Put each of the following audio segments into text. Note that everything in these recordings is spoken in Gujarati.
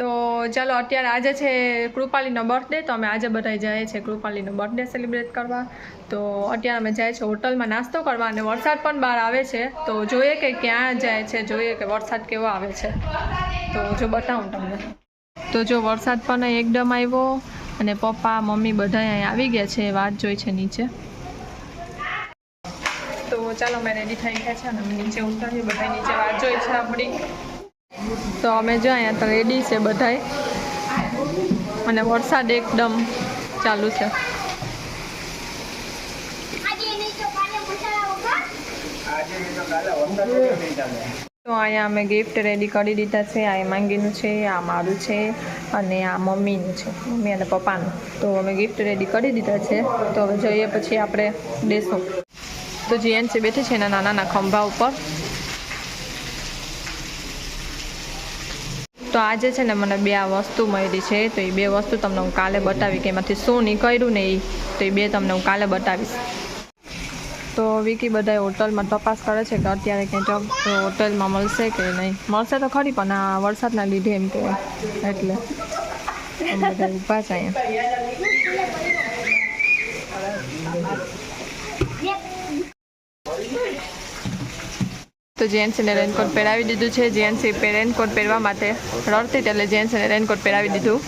તો ચાલો અત્યારે આજે છે કૃપાલીનો બર્થડે તો અમે આજે બધા જાય છે કૃપાલીનો બર્થડે સેલિબ્રેટ કરવા. તો અત્યારે અમે જાય છે હોટલમાં નાસ્તો કરવા અને વરસાદ પણ બહાર આવે છે. તો જોઈએ કે ક્યાં જાય છે, જોઈએ કે વરસાદ કેવો આવે છે. તો જો બતાવું તમને. તો જો વરસાદ પણ એકદમ આવ્યો અને પપ્પા, મમ્મી બધા અહીં આવી ગયા છે વાત જોઈ છે નીચે. તો ચાલો અમે રેડી થઈ ગયા છે અને નીચે ઉતરીએ બધા નીચે વાત જોઈ છે આપણી. તો અમે જો અહીંયા તો રેડી છે બધાય. અને વરસાદ એકદમ ચાલુ છે. તો અહીંયા અમે ગિફ્ટ રેડી કરી દીધા છે. આ માંગીનું છે, આ મારું છે અને આ મમ્મીનું છે, મમ્મી અને પપ્પાનું. તો અમે ગિફ્ટ રેડી કરી દીધા છે. તો હવે જઈએ પછી આપણે દેશું તો જીએનસી બેઠી છે એના નાના ખંભા ઉપર. તો આજે છે ને મને બે આ વસ્તુ મળી છે, તો એ બે વસ્તુ તમને હું કાલે બતાવી કે એમાંથી શું નીકળ્યું ને એ તો એ બે તમને હું કાલે બતાવીશ. તો વિકી બધા હોટલમાં તપાસ કરે છે કે અત્યારે ક્યાંય જોબ હોટલમાં મળશે કે નહીં? મળશે તો ખરી, પણ આ વરસાદના લીધે એમ કે એટલે બધા ઊભા છે અહીંયા. તો જેન્ટ્સને રેનકોટ પહેરાવી દીધું છે. જેન્સી રેનકોટ પહેરવા માટે રડતી એટલે જેન્ટ્સને રેનકોટ પહેરાવી દીધું.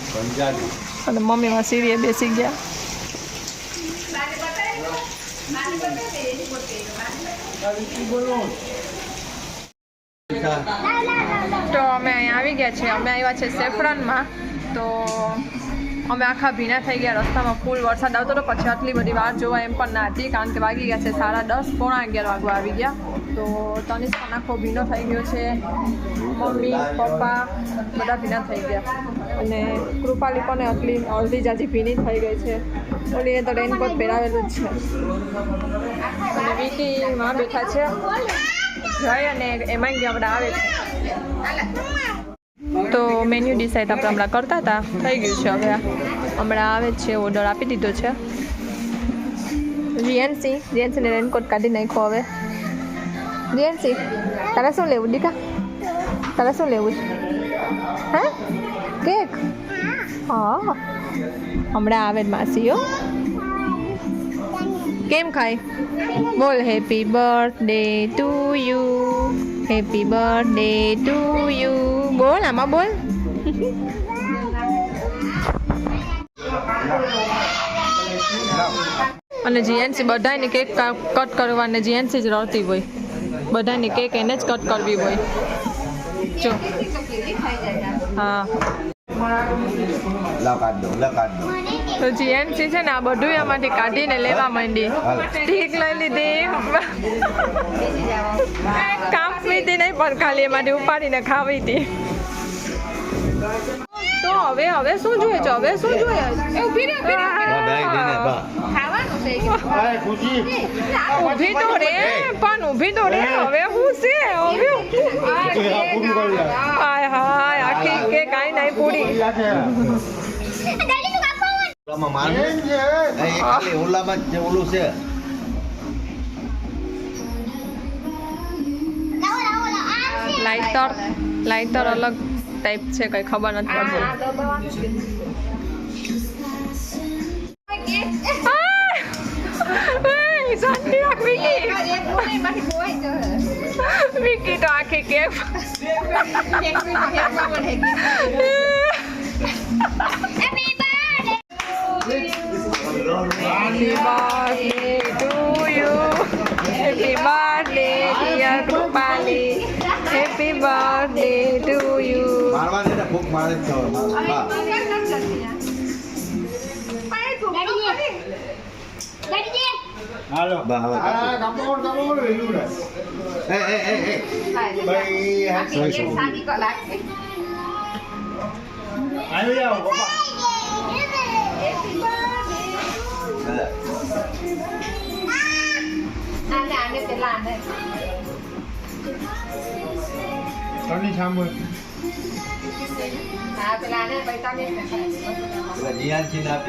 અને મમ્મીમાં સીરીએ બેસી ગયા. તો અમે અહીંયા આવી ગયા છીએ. અમે આવ્યા છે સેફરનમાં. તો અમે આખા ભીના થઈ ગયા, રસ્તામાં ફૂલ વરસાદ આવતો હતો. પછી આટલી બધી વાર જોવા એમ પણ ના હતી, કારણ કે વાગી ગયા છે સાડા દસ, પોણા અગિયાર વાગવા આવી ગયા. તો તનિષ પણ આખો ભીનો થઈ ગયો છે. મમ્મી, પપ્પા બધા ભીના થઈ ગયા. અને કૃપાલી પણ આટલી, અડધી જાજી ભીની થઈ ગઈ છે. ઓલીએ તો રેનકોટ પહેરાવેલું જ છે. અને વિકી માં બેઠા છે. જય અને એમાં આપણે આવે છે. તો મેન્યુ ડિસાઇડ આપણે હમણાં કરતા હતા. થઈ ગયું છે હવે હમણાં આવે છે ઓર્ડર આપી દીધો છે. જીએનસી જીએનસીને રેનકોટ કાઢી નાખ્યો હવે. જીએનસી તારે શું લેવું, દીકા? તારે શું લેવું છે? હે? કેક? હા. હમણાં આવે માસી માસીઓ કેમ ખાય? બોલ happy birthday to you happy birthday to you બોલ, આમાં બોલ. અને જીએનસી બધાને કેક કટ કરવાને જીએનસી જ રડતી હોય. બધાની કેક એને જ કટ કરવી હોય. જો. હા. તો જીએનસી છે ને આ બધું એમાંથી કાઢીને લેવા માંડી. ઠીક લઈ લીધી. કાપવી હતી નહીં પણ ખાલી એમાંથી ઉપાડીને ખાવી હતી. તો હવે હવે શું જોઈએ છે? હવે શું જોઈએ? ઊભી તો રે પણ ઊભી તો રે હવે હું છે? હવે હાય હાય આખી કે કાઈ નહીં પૂરી. ઓલામાં જ ઓલું છે. લાઇટર અલગ ટાઈપ છે કઈ ખબર નથી પડતી. રાખ, વિકી. વિકી તો આખી cake Happy birthday to you. Happy birthday, dear Krupali. Happy birthday to you. મારવા દે ભૂખ મારે જ છો Alo. Bà ơi. À, cảm ơn, cảm ơn về luôn rồi. Bây hát rồi. Sao đi gọi lại. Ai bây giờ có bạn. Anh làm được cái làm đấy. Đi tham mười. À, cái làm này bây tao đi. Bây giờ đi ăn chín đáp.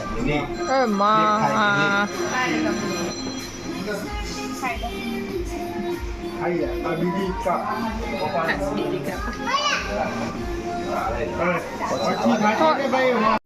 હાલો બા હવે એ એ એ એ ભાઈ સોરી સોરી આવી જાઓ પપ્પા ઠંડી સાંભળ જીયાનથી આપી દે ની એ માં ખાઈ લે આ બીજી કા પપ્પા પછી પાછા ને ભાઈ હાલો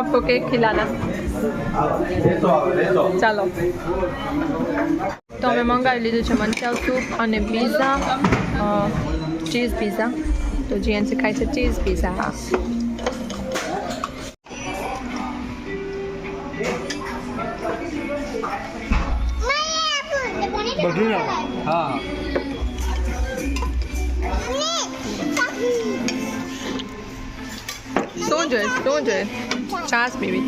सबको केक खिलाना લેતો આવો લેતો ચાલો તો અમે મંગાવી લીધું છે મંચાવ સૂપ અને પીઝા ચીઝ પીઝા તો જીએનસી ખાય છે ચીઝ પીઝા બધું ના હા શું જોઈએ શું જોઈએ છાશ પીવી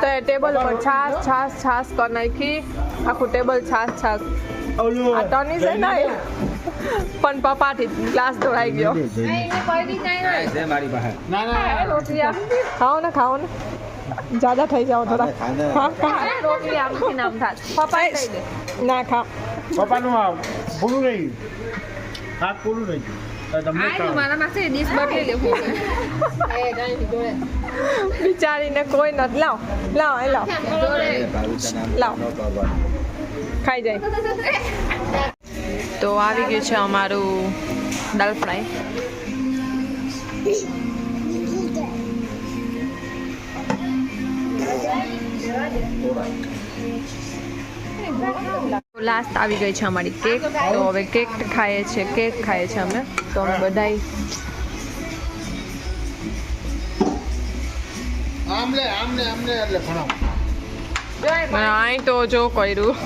તો એ ટેબલ પર છાશ છાશ છાશ કરી નાખી. આખું ટેબલ છાશ છાશ આ ટની છે ને પણ પપ્પાથી ગ્લાસ ધોરાઈ ગયો. ખાઓ ને ખાઓ ને. જ્યાદા થઈ જાઓ થોડા ના ખા. પપ્પાનું પૂરું નહીં હાથ પૂરું નહીં બિચારીને કોઈ નથી લાવ લાવ એ લાવ. લાવ. ખાઈ જાય. તો આવી ગયું છે અમારું દાલ ફ્રાય. લાસ્ટ આવી ગઈ છે અમારી કેક તો હવે કેક ખાઈએ છે કેક ખાઈએ છે અમે. તો અમે બધાય આમ લે આમ ને આમ ને એટલે ભણાવ અહીં તો જો કર્યું.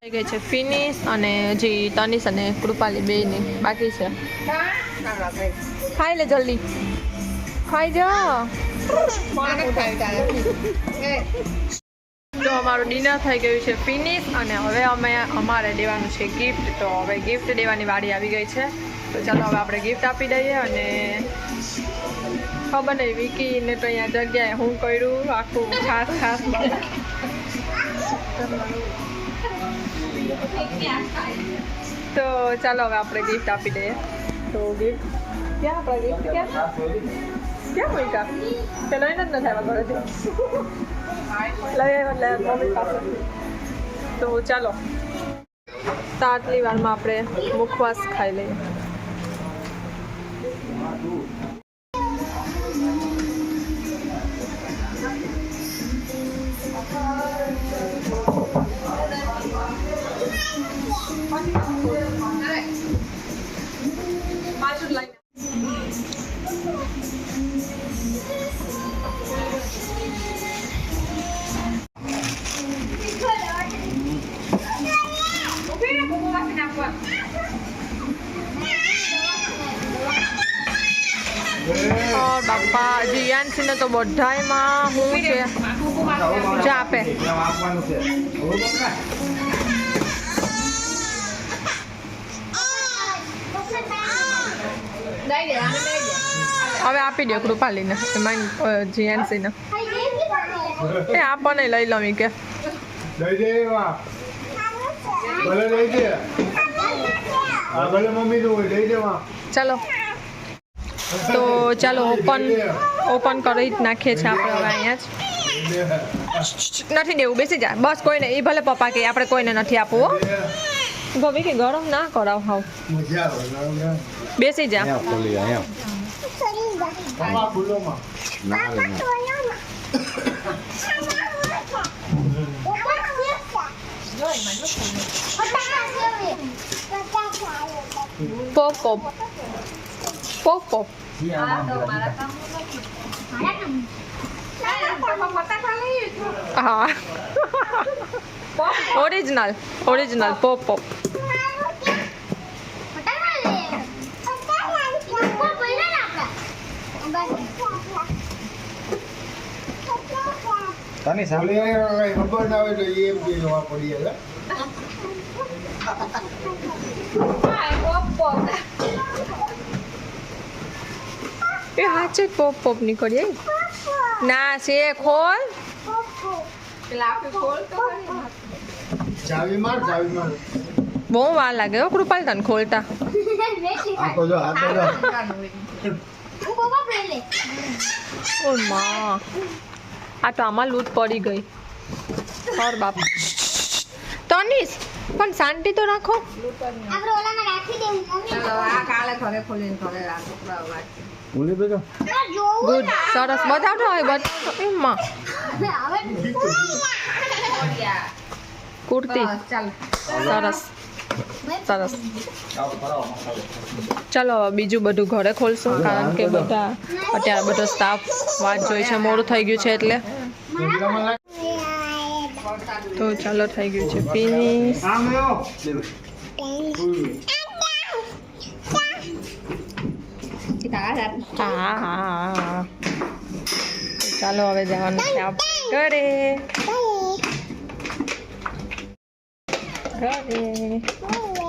થઈ ગઈ છે ફિનિશ અને હજી તનિષ અને કૃપાલી બેયની બાકી છે. ખાઈ લે જલ્દી. ખાઈ જા તો અમારું ડિનર થઈ ગયું છે ફિનિશ અને હવે અમે અમારે દેવાનું છે ગિફ્ટ તો હવે ગિફ્ટ દેવાની વાડી આવી ગઈ છે. તો ચાલો હવે આપણે ગિફ્ટ આપી દઈએ અને ખબર નહીં, વિકીને તો અહીંયા જગ્યાએ હું કર્યું, આખું ખાસ ખાસ તો ચાલો હવે આપણે ગિફ્ટ આપી દઈએ. તો ગિફ્ટ ક્યાં આપણા ગિફ્ટ ક્યાં? ક્યાં મૂક્યા તે લઈને જ નથી આવ્યા ઘરેથી લઈ આવ્યો લે મમ્મી પાસે તો ચાલો તાટલી વારમાં આપણે મુખવાસ ખાઈ લઈએ પાછું બધાયમાં હું છે. જે આપે. આપવાનું છે. હવે આપી દો કૃપાલીને એમાં જીયાનસીને એ આપણને લઈ લઉં કે. લઈ દે એવા. ભલે લઈ દે. હા ભલે મમ્મી નું હોય લઈ દેવા. ચાલો. તો ચાલો ઓપન ઓપન કરી જ નાખીએ છીએ આપણે હવે અહીંયા જ. નથી દેવું બેસી જા. બસ કોઈને એ ભલે પપ્પા કે આપણે કોઈને નથી આપવું હો. ગમી કે ગરમ ના કરાવ હાવ? બેસી જા. પોપ પોપ પોપ પોપ હા ઓરિજિનલ ઓરિજિનલ પોપ પોપ તની ખબર ના હોય તો એ એમ કે નવા પડીએ છે એ હાચે પોપ પોપ નીકળીએ. ના છે ખોલ. બહુ વાર લાગે હો કૃપાલ તને ખોલતા. આ તો આમાં લૂંટ પડી ગઈ. ઓર બાપ. તનિષ પણ શાંતિ તો રાખો. આપણે ઓલામાં રાખી દેવું. મમ્મી. ઉલી બેજો આ જોવું ગુડ સરસ. બતાવતો હોય બટ એમાં. કુર્તી. સરસ. સરસ. ચાલો હવે બીજું બધું ઘરે ખોલશું કારણ કે બધા. અત્યારે બધો સ્ટાફ વાત જોઈ છે મોડું થઈ ગયું છે એટલે. તો ચાલો થઈ ગયું છે ફિનિશ. ચાલો હવે જવાનું છે ઘરે. ઘરે.